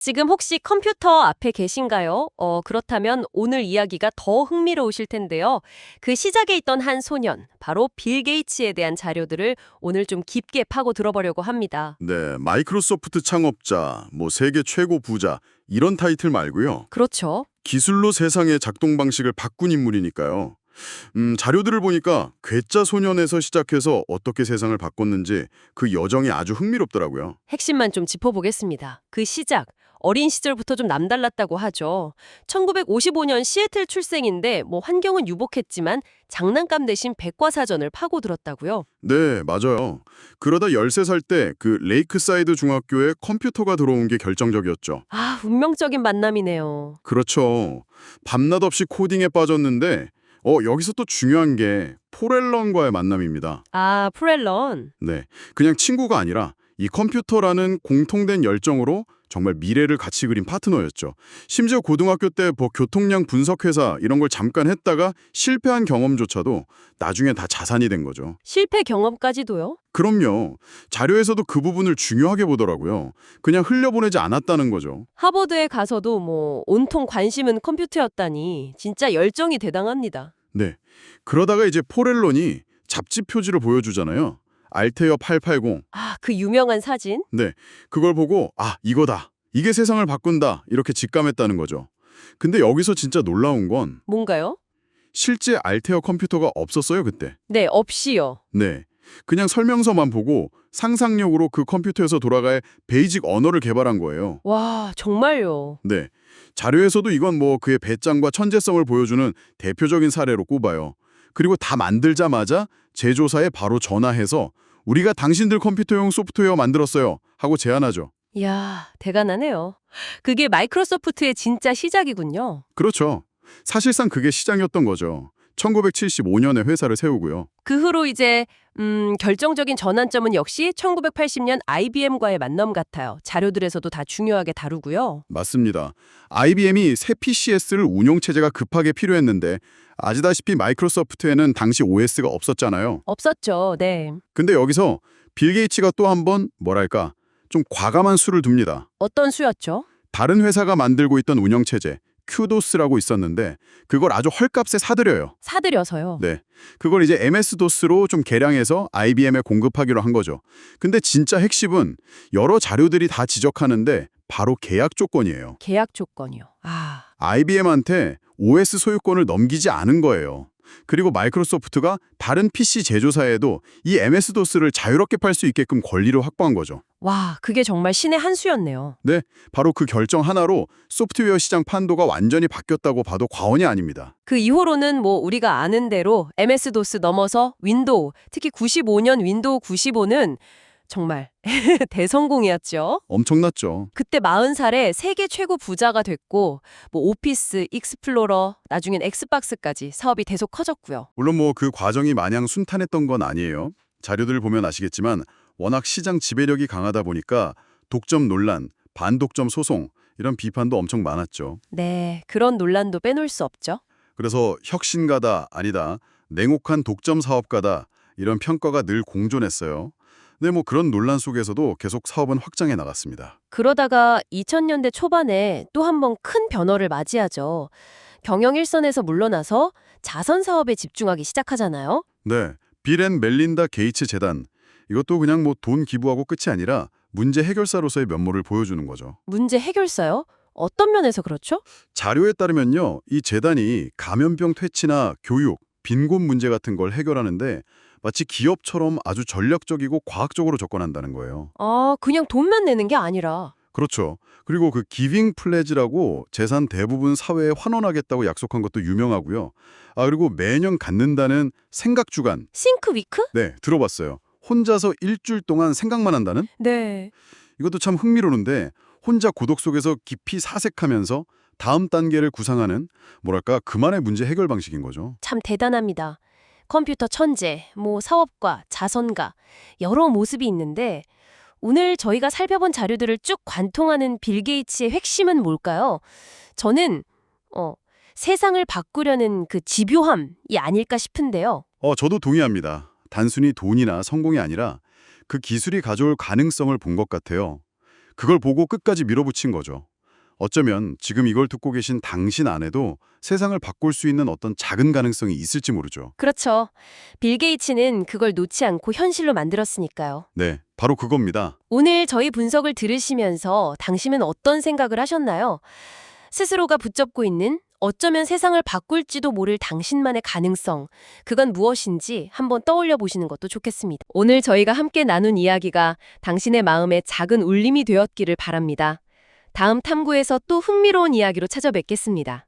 지금 혹시 컴퓨터 앞에 계신가요? 어, 그렇다면 오늘 이야기가 더 흥미로우실 텐데요. 그 시작에 있던 한 소년, 바로 빌 게이츠에 대한 자료들을 오늘 좀 깊게 파고 들어보려고 합니다. 네, 마이크로소프트 창업자, 뭐 세계 최고 부자 이런 타이틀 말고요. 그렇죠. 기술로 세상의 작동 방식을 바꾼 인물이니까요. 음, 자료들을 보니까 괴짜 소년에서 시작해서 어떻게 세상을 바꿨는지 그 여정이 아주 흥미롭더라고요. 핵심만 좀 짚어보겠습니다. 그 시작. 어린 시절부터 좀 남달랐다고 하죠. 1955년 시애틀 출생인데 뭐 환경은 유복했지만 장난감 대신 백과사전을 파고들었다고요. 네, 맞아요. 그러다 13살 때 그 레이크사이드 중학교에 컴퓨터가 들어온 게 결정적이었죠. 아, 운명적인 만남이네요. 그렇죠. 밤낮 없이 코딩에 빠졌는데 어, 여기서 또 중요한 게 포렐런과의 만남입니다. 아, 프렐런. 네, 그냥 친구가 아니라 이 컴퓨터라는 공통된 열정으로 정말 미래를 같이 그린 파트너였죠. 심지어 고등학교 때 뭐 교통량 분석 회사 이런 걸 잠깐 했다가 실패한 경험조차도 나중에 다 자산이 된 거죠. 실패 경험까지도요? 그럼요. 자료에서도 그 부분을 중요하게 보더라고요. 그냥 흘려보내지 않았다는 거죠. 하버드에 가서도 뭐 온통 관심은 컴퓨터였다니 진짜 열정이 대단합니다. 네. 그러다가 이제 포렐론이 잡지 표지를 보여주잖아요. 알테어 880. 아, 그 유명한 사진? 네. 그걸 보고 아, 이거다. 이게 세상을 바꾼다. 이렇게 직감했다는 거죠. 근데 여기서 진짜 놀라운 건 뭔가요? 실제 알테어 컴퓨터가 없었어요, 그때. 네, 없이요. 네. 그냥 설명서만 보고 상상력으로 그 컴퓨터에서 돌아갈 베이직 언어를 개발한 거예요. 와, 정말요. 네. 자료에서도 이건 뭐 그의 배짱과 천재성을 보여주는 대표적인 사례로 꼽아요. 그리고 다 만들자마자 제조사에 바로 전화해서 우리가 당신들 컴퓨터용 소프트웨어 만들었어요 하고 제안하죠. 이야, 대단하네요. 그게 마이크로소프트의 진짜 시작이군요. 그렇죠. 사실상 그게 시장이었던 거죠. 1975년에 회사를 세우고요. 그 후로 이제 음, 결정적인 전환점은 역시 1980년 IBM과의 만남 같아요. 자료들에서도 다 중요하게 다루고요. 맞습니다. IBM이 새 PCS를 운용체제가 급하게 필요했는데 아시다시피 마이크로소프트에는 당시 OS가 없었잖아요. 없었죠. 네. 근데 여기서 빌 게이츠가 또 한 번 뭐랄까 좀 과감한 수를 둡니다. 어떤 수였죠? 다른 회사가 만들고 있던 운영체제 큐도스라고 있었는데 그걸 아주 헐값에 사들여요. 사들여서요. 네. 그걸 이제 MS-DOS로 좀 개량해서 IBM에 공급하기로 한 거죠. 근데 진짜 핵심은 여러 자료들이 다 지적하는데 바로 계약 조건이에요. 계약 조건이요. 아, IBM한테 OS 소유권을 넘기지 않은 거예요. 그리고 마이크로소프트가 다른 PC 제조사에도 이 MS-DOS를 자유롭게 팔 수 있게끔 권리를 확보한 거죠. 와, 그게 정말 신의 한 수였네요. 네, 바로 그 결정 하나로 소프트웨어 시장 판도가 완전히 바뀌었다고 봐도 과언이 아닙니다. 그 이후로는 뭐 우리가 아는 대로 MS-DOS 넘어서 윈도우, 특히 95년 윈도우 95는 정말 대성공이었죠. 엄청났죠. 그때 40살에 세계 최고 부자가 됐고 뭐 오피스, 익스플로러, 나중엔 엑스박스까지 사업이 계속 커졌고요. 물론 뭐 그 과정이 마냥 순탄했던 건 아니에요. 자료들을 보면 아시겠지만 워낙 시장 지배력이 강하다 보니까 독점 논란, 반독점 소송 이런 비판도 엄청 많았죠. 네, 그런 논란도 빼놓을 수 없죠. 그래서 혁신가다 아니다, 냉혹한 독점 사업가다 이런 평가가 늘 공존했어요. 근데 뭐 그런 논란 속에서도 계속 사업은 확장해 나갔습니다. 그러다가 2000년대 초반에 또 한 번 큰 변화를 맞이하죠. 경영 일선에서 물러나서 자선 사업에 집중하기 시작하잖아요. 네, 빌앤 멜린다 게이츠 재단 이것도 그냥 뭐 돈 기부하고 끝이 아니라 문제 해결사로서의 면모를 보여주는 거죠. 문제 해결사요? 어떤 면에서 그렇죠? 자료에 따르면요, 이 재단이 감염병 퇴치나 교육, 빈곤 문제 같은 걸 해결하는데 마치 기업처럼 아주 전략적이고 과학적으로 접근한다는 거예요. 아, 그냥 돈만 내는 게 아니라. 그렇죠. 그리고 그 기빙 플레지라고 재산 대부분 사회에 환원하겠다고 약속한 것도 유명하고요. 아 그리고 매년 갖는다는 생각 주간. 싱크 위크? 네, 들어봤어요. 혼자서 일주일 동안 생각만 한다는? 네. 이것도 참 흥미로운데 혼자 고독 속에서 깊이 사색하면서 다음 단계를 구상하는 뭐랄까 그만의 문제 해결 방식인 거죠. 참 대단합니다. 컴퓨터 천재, 뭐 사업가, 자선가 여러 모습이 있는데 오늘 저희가 살펴본 자료들을 쭉 관통하는 빌 게이츠의 핵심은 뭘까요? 저는 어, 세상을 바꾸려는 그 집요함이 아닐까 싶은데요. 어, 저도 동의합니다. 단순히 돈이나 성공이 아니라 그 기술이 가져올 가능성을 본 것 같아요. 그걸 보고 끝까지 밀어붙인 거죠. 어쩌면 지금 이걸 듣고 계신 당신 안에도 세상을 바꿀 수 있는 어떤 작은 가능성이 있을지 모르죠. 그렇죠. 빌 게이츠는 그걸 놓지 않고 현실로 만들었으니까요. 네, 바로 그겁니다. 오늘 저희 분석을 들으시면서 당신은 어떤 생각을 하셨나요? 스스로가 붙잡고 있는 어쩌면 세상을 바꿀지도 모를 당신만의 가능성, 그건 무엇인지 한번 떠올려 보시는 것도 좋겠습니다. 오늘 저희가 함께 나눈 이야기가 당신의 마음에 작은 울림이 되었기를 바랍니다. 다음 탐구에서 또 흥미로운 이야기로 찾아뵙겠습니다.